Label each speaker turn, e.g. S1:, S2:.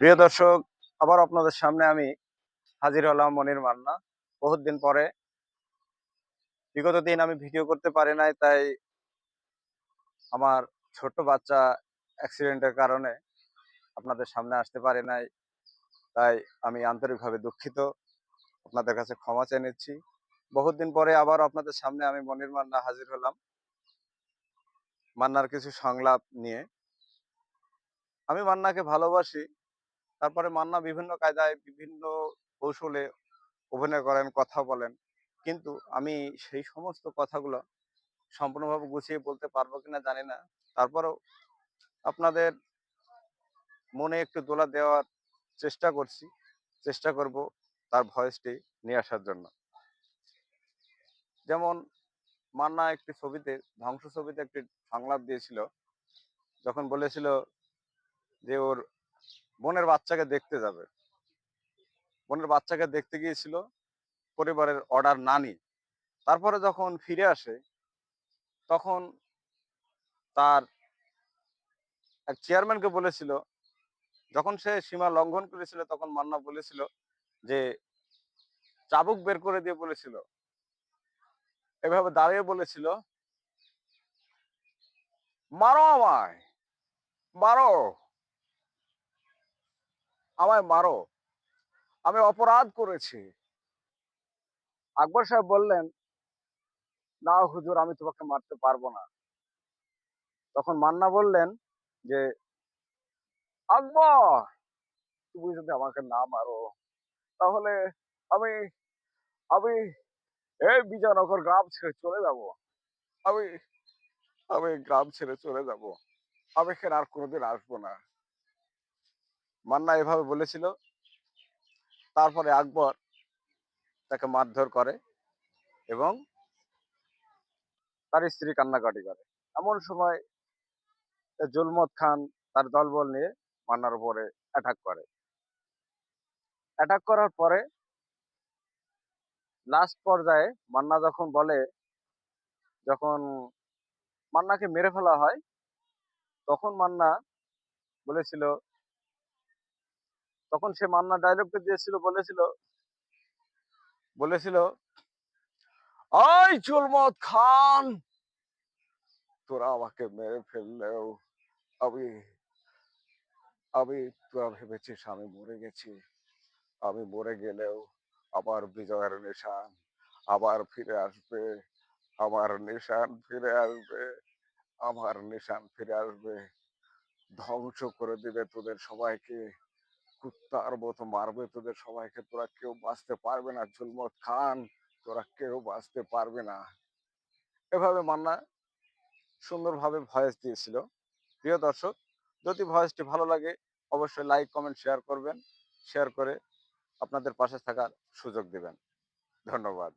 S1: প্রিয় দর্শক, আবার আপনাদের সামনে আমি হাজির হলাম মনির মান্না। বহুত দিন পরে, বিগত দিন আমি ভিডিও করতে পারি নাই, তাই আমার ছোট বাচ্চা অ্যাক্সিডেন্টের কারণে আপনাদের সামনে আসতে পারি নাই, তাই আমি আন্তরিকভাবে দুঃখিত। আপনাদের কাছে ক্ষমা চেয়ে নিচ্ছি। বহুত দিন পরে আবার আপনাদের সামনে আমি মনির মান্না হাজির হলাম। মান্নার কিছু সংলাপ নিয়ে। আমি মান্নাকে ভালোবাসি তারপরে মান্না বিভিন্ন কায়দায় বিভিন্ন কৌশলে অভিনয় করেন, কথা বলেন। কিন্তু আমি সেই সমস্ত কথাগুলো সম্পূর্ণভাবে গুছিয়ে বলতে পারব কিনা জানি না। তারপরেও আপনাদের মনে একটু দোলা দেওয়ার চেষ্টা করছি, চেষ্টা করব তার ভয়েসটি নিয়ে আসার জন্য। যেমন মান্না একটি ছবিতে, ধ্বংস ছবিতে একটি সংলাপ দিয়েছিল। যখন বলেছিল যে ওর বোনের বাচ্চাকে দেখতে যাবে। বোনের বাচ্চাকে দেখতে গিয়েছিল পরিবারের অর্ডার না নিয়ে তারপরে যখন ফিরে আসে, তখন তার এক চেয়ারম্যানকে বলেছিল, যখন সে সীমা লঙ্ঘন করেছিল, তখন মান্না বলেছিল যে, চাবুক বের করে দিয়ে বলেছিল। এভাবে দাঁড়িয়ে বলেছিল, মারো আমায়, মারো। আমায় মারো। আমি অপরাধ করেছি। আকবর সাহেব বললেন, না হুজুর, আমি তোমাকে মারতে পারব না। তখন মান্না বললেন যে, আকবর, তুমি যদি আমাকে না মারো, তাহলে আমি আমি এই বিজয়নগর গ্রাম ছেড়ে চলে যাব। আমি আমি গ্রাম ছেড়ে চলে যাব। আমি এখানে আর কোনোদিন আসব না। মান্না এভাবে বলেছিল। তারপরে আকবর তাকে মারধর করে এবং তার স্ত্রী কান্নাকাটি করে। এমন সময় জুলমত খান তার দলবল নিয়ে মান্নার উপরে অ্যাটাক করে। অ্যাটাক করার পরে লাস্ট পর্যায়ে মান্না যখন বলে, যখন মান্নাকে মেরে ফেলা হয়, তখন মান্না বলেছিল তখন সে মান্না ডায়লগটা দিয়েছিল, বলেছিল বলেছিল আই চুলমত খান, তোরা আমাকে মেরে ফেললেও আমি আমি তোরা ভেবেছিস আমি মরে গেছি। আমি মরে গেলেও আবার বিজয়ের নিশান আবার ফিরে আসবে, আমার নিশান ফিরে আসবে, আমার নিশান ফিরে আসবে। ধ্বংস করে দিবে তোদের সবাইকে। কুত্তার মতো মারবে, তোদের সবাইকে তোরা কেউ বাঁচতে পারবে না, জুলমত খান, তোরা কেউ বাঁচতে পারবে না। এভাবে মান্না সুন্দরভাবে ভয়েস দিয়েছিল। প্রিয় দর্শক, যদি ভয়েসটি ভালো লাগে, অবশ্যই লাইক কমেন্ট শেয়ার করবেন। শেয়ার করে আপনাদের পাশে থাকার সুযোগ দেবেন। ধন্যবাদ।